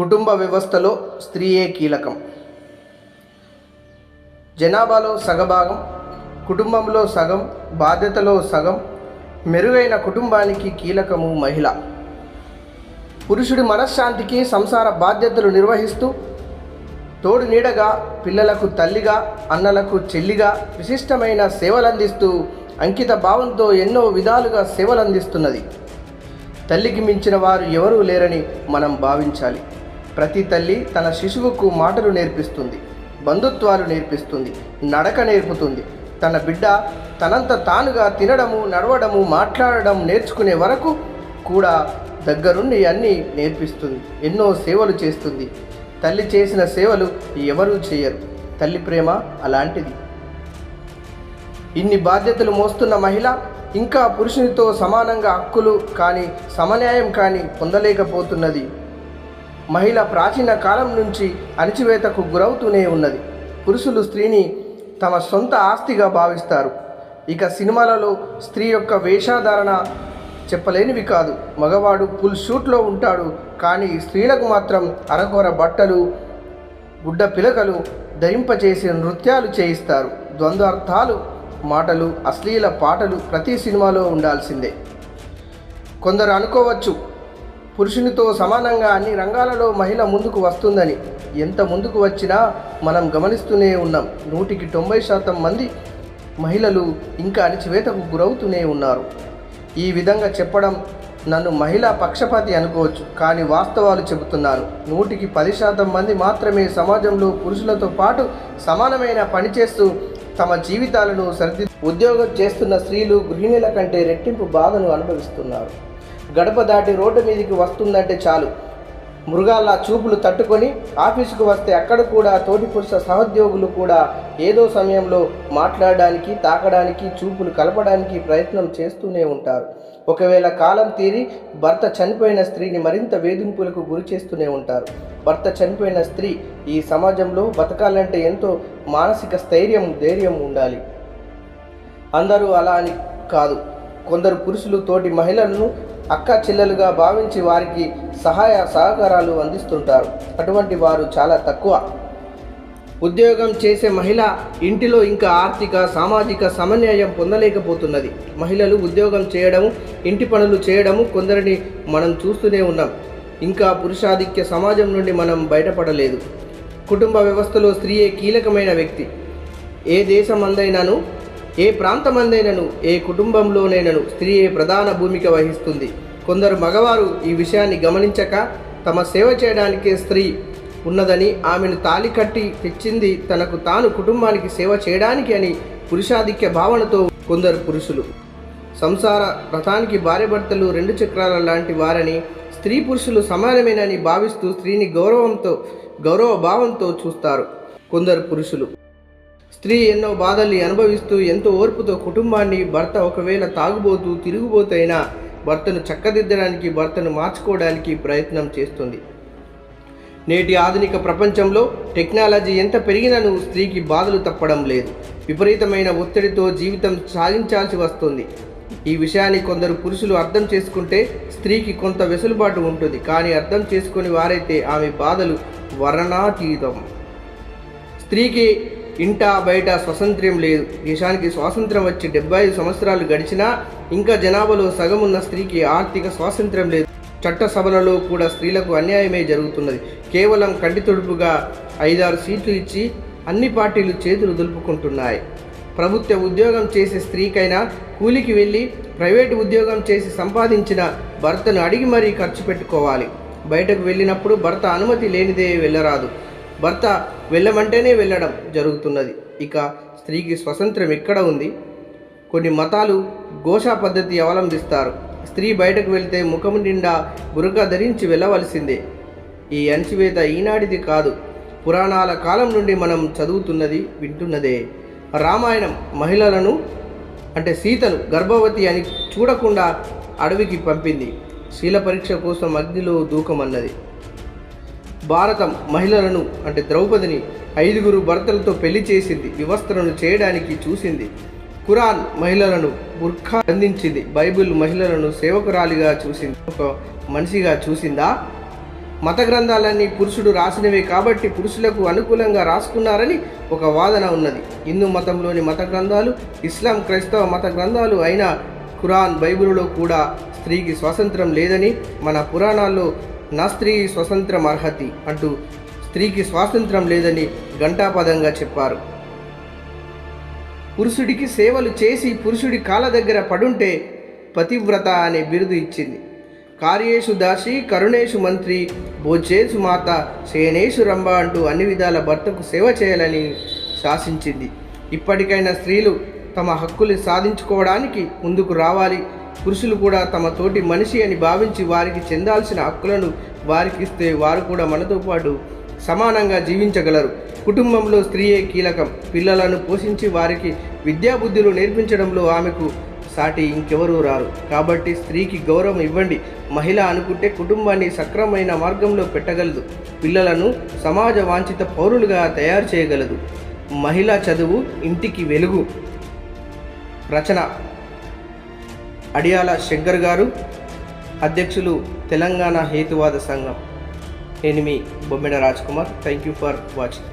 కుటుంబ వ్యవస్థలో స్త్రీయే కీలకం. జనాభాలో సగభాగం కుటుంబంలో సగం బాధ్యతలో సగం మెరుగైన కుటుంబానికి కీలకము మహిళ. పురుషుడి మనశ్శాంతికి సంసార బాధ్యతలు నిర్వహిస్తూ తోడు నీడగా పిల్లలకు తల్లిగా అన్నలకు చెల్లిగా విశిష్టమైన సేవలందిస్తూ అంకిత భావంతో ఎన్నో విధాలుగా సేవలందిస్తున్నది. తల్లికి మించిన వారు ఎవరూ లేరని మనం భావించాలి. ప్రతి తల్లి తన శిశువుకు మాటలు నేర్పిస్తుంది బంధుత్వాలు నేర్పిస్తుంది నడక నేర్పుతుంది. తన బిడ్డ తనంత తానుగా తినడము నడవడము మాట్లాడడం నేర్చుకునే వరకు కూడా దగ్గరుండి అన్నీ నేర్పిస్తుంది ఎన్నో సేవలు చేస్తుంది. తల్లి చేసిన సేవలు ఎవరూ చేయరు. తల్లి ప్రేమ అలాంటిది. ఇన్ని బాధ్యతలు మోస్తున్న మహిళ ఇంకా పురుషునితో సమానంగా హక్కులు కానీ సమన్యాయం కానీ పొందలేకపోతున్నది. మహిళ ప్రాచీన కాలం నుంచి అణచివేతకు గురవుతూనే ఉన్నది. పురుషులు స్త్రీని తమ సొంత ఆస్తిగా భావిస్తారు. ఇక సినిమాలలో స్త్రీ యొక్క వేషధారణ చెప్పలేనివి కాదు. మగవాడు ఫుల్ షూట్లో ఉంటాడు కానీ స్త్రీలకు మాత్రం అరకొర బట్టలు గుడ్డ పిలకలు ధరింపచేసి నృత్యాలు చేయిస్తారు. ద్వంద్వార్థాలు మాటలు అశ్లీల పాటలు ప్రతి సినిమాలో ఉండాల్సిందే. కొందరు అనుకోవచ్చు పురుషునితో సమానంగా అన్ని రంగాలలో మహిళ ముందుకు వస్తుందని. ఎంత ముందుకు వచ్చినా మనం గమనిస్తూనే ఉన్నాం. నూటికి తొంభై శాతం మంది మహిళలు ఇంకా అణచివేతకు గురవుతూనే ఉన్నారు. ఈ విధంగా చెప్పడం నన్ను మహిళా పక్షపాతి అనుకోవచ్చు కానీ వాస్తవాలు చెబుతున్నాను నూటికి పది శాతం మంది మాత్రమే సమాజంలో పురుషులతో పాటు సమానమైన పని చేస్తూ తమ జీవితాలను సరిది ఉద్యోగం చేస్తున్న స్త్రీలు గృహిణుల కంటే రెట్టింపు బాధను అనుభవిస్తున్నారు. గడప దాటి రోడ్డు మీదకి వస్తుందంటే చాలు. మృగాల చూపులు తట్టుకొని ఆఫీసుకు వస్తే అక్కడ కూడా తోటి పురుష సహోద్యోగులు కూడా ఏదో సమయంలో మాట్లాడడానికి తాకడానికి చూపులు కలపడానికి ప్రయత్నం చేస్తూనే ఉంటారు. ఒకవేళ కాలం తీరి భర్త చనిపోయిన స్త్రీని మరింత వేధింపులకు గురి చేస్తూనే ఉంటారు. భర్త చనిపోయిన స్త్రీ ఈ సమాజంలో బతకాలంటే ఎంతో మానసిక స్థైర్యం ధైర్యం ఉండాలి. అందరూ అలా అని కాదు. కొందరు పురుషులు తోటి మహిళలను అక్క చెల్లెలుగా భావించి వారికి సహాయ సహకారాలు అందిస్తుంటారు. అటువంటి వారు చాలా తక్కువ. ఉద్యోగం చేసే మహిళ ఇంటిలో ఇంకా ఆర్థిక సామాజిక సమన్వయం పొందలేకపోతున్నది. మహిళలు ఉద్యోగం చేయడము ఇంటి పనులు చేయడము కొందరిని మనం చూస్తూనే ఉన్నాం. ఇంకా పురుషాధిక్య సమాజం నుండి మనం బయటపడలేదు. కుటుంబ వ్యవస్థలో స్త్రీయే కీలకమైన వ్యక్తి. ఏ దేశం అందైనాను ఏ ప్రాంతమందైనను ఏ కుటుంబంలోనైనను స్త్రీయే ప్రధాన భూమిక వహిస్తుంది? కొందరు మగవారు ఈ విషయాన్ని గమనించక తమ సేవ చేయడానికే స్త్రీ ఉన్నదని ఆమెను తాలి కట్టి తెచ్చింది తనకు తాను కుటుంబానికి సేవ చేయడానికి అని పురుషాధిక్య భావనతో కొందరు పురుషులు. సంసార రథానికి భార్యభర్తలు రెండు చక్రాల లాంటి వారని స్త్రీ పురుషులు సమానమేనని భావిస్తూ స్త్రీని గౌరవంతో గౌరవ భావంతో చూస్తారు కొందరు పురుషులు. స్త్రీ ఎన్నో బాధల్ని అనుభవిస్తూ ఎంతో ఓర్పుతో కుటుంబాన్ని భర్త ఒకవేళ తాగుబోతూ తిరుగుబోతైనా భర్తను చక్కదిద్దడానికి భర్తను మార్చుకోవడానికి ప్రయత్నం చేస్తుంది. నేటి ఆధునిక ప్రపంచంలో టెక్నాలజీ ఎంత పెరిగినను స్త్రీకి బాధలు తప్పడం లేదు. విపరీతమైన ఒత్తిడితో జీవితం సాగించాల్సి వస్తుంది. ఈ విషయాన్ని కొందరు పురుషులు అర్థం చేసుకుంటే స్త్రీకి కొంత వెసులుబాటు ఉంటుంది. కానీ అర్థం చేసుకుని వారైతే ఆమె బాధలు వర్ణనాతీతం. స్త్రీకి ఇంట బయట స్వాతంత్ర్యం లేదు. దేశానికి స్వాతంత్ర్యం వచ్చి డెబ్బై ఐదు సంవత్సరాలు గడిచినా ఇంకా జనాభాలో సగం ఉన్న స్త్రీకి ఆర్థిక స్వాతంత్ర్యం లేదు. చట్టసభలలో కూడా స్త్రీలకు అన్యాయమే జరుగుతున్నది. కేవలం కంటి తుడుపుగా ఐదారు సీట్లు ఇచ్చి అన్ని పార్టీలు చేతులు దులుపుకుంటున్నాయి. ప్రభుత్వ ఉద్యోగం చేసే స్త్రీకైనా కూలికి వెళ్ళి ప్రైవేటు ఉద్యోగం చేసి సంపాదించిన భర్తను అడిగి మరీ ఖర్చు పెట్టుకోవాలి. బయటకు వెళ్ళినప్పుడు భర్త అనుమతి లేనిదే వెళ్ళరాదు. భర్త వెళ్ళమంటేనే వెళ్ళడం జరుగుతున్నది. ఇక స్త్రీకి స్వతంత్రం ఎక్కడ ఉంది? కొన్ని మతాలు ఘోషా పద్ధతి అవలంబిస్తారు. స్త్రీ బయటకు వెళ్తే ముఖం నిండా బురక ధరించి వెళ్ళవలసిందే. ఈ అణచివేత ఈనాటిది కాదు. పురాణాల కాలం నుండి మనం చదువుతున్నది వింటున్నదే. రామాయణం మహిళలను అంటే సీతను గర్భవతి అని చూడకుండా అడవికి పంపింది. శీల పరీక్ష కోసం అగ్నిలో దూకమన్నది. భారతం మహిళలను అంటే ద్రౌపదిని ఐదుగురు భర్తలతో పెళ్ళి చేసింది వివస్త్రను చేయడానికి చూసింది. ఖురాన్ మహిళలను బుర్ఖా అందించింది బైబిల్ మహిళలను సేవకురాలిగా చూసింది. ఒక మనిషిగా చూసిందా? మత గ్రంథాలన్నీ పురుషుడు రాసినవే కాబట్టి పురుషులకు అనుకూలంగా రాసుకున్నారని ఒక వాదన ఉన్నది. హిందూ మతంలోని మత గ్రంథాలు ఇస్లాం క్రైస్తవ మత గ్రంథాలు అయిన ఖురాన్ బైబిల్లో కూడా స్త్రీకి స్వాతంత్రం లేదని మన పురాణాల్లో నా స్త్రీ స్వతంత్రం అర్హతి అంటూ స్త్రీకి స్వాతంత్రం లేదని ఘంటాపదంగా చెప్పారు. పురుషుడికి సేవలు చేసి పురుషుడి కాళ్ళ దగ్గర పడుంటే పతివ్రత అనే బిరుదు ఇచ్చింది. కార్యేషు దాసి కరుణేషు మంత్రి భోజేసు మాత శయనేషు రంభ అంటూ అన్ని విధాల భర్తకు సేవ చేయాలని శాసించింది. ఇప్పటికైనా స్త్రీలు తమ హక్కులు సాధించుకోవడానికి ముందుకు రావాలి పురుషులు కూడా తమ తోటి మనిషి అని భావించి వారికి చెందాల్సిన హక్కులను వారికి ఇస్తే వారు కూడా మనతో పాటు సమానంగా జీవించగలరు. కుటుంబంలో స్త్రీయే కీలకం. పిల్లలను పోషించి వారికి విద్యాబుద్ధులు నేర్పించడంలో ఆమెకు సాటి ఇంకెవరూ రారు. కాబట్టి స్త్రీకి గౌరవం ఇవ్వండి. మహిళ అనుకుంటే కుటుంబాన్ని సక్రమైన మార్గంలో పెట్టగలదు. పిల్లలను సమాజ వాంఛిత పౌరులుగా తయారు చేయగలదు. మహిళా చదువు ఇంటికి వెలుగు. రచన. అడియాల శంకర్ గారు అధ్యక్షులు తెలంగాణ హేతువాద సంఘం. నేను మీ Bommeda Raj Kumar thank you for watching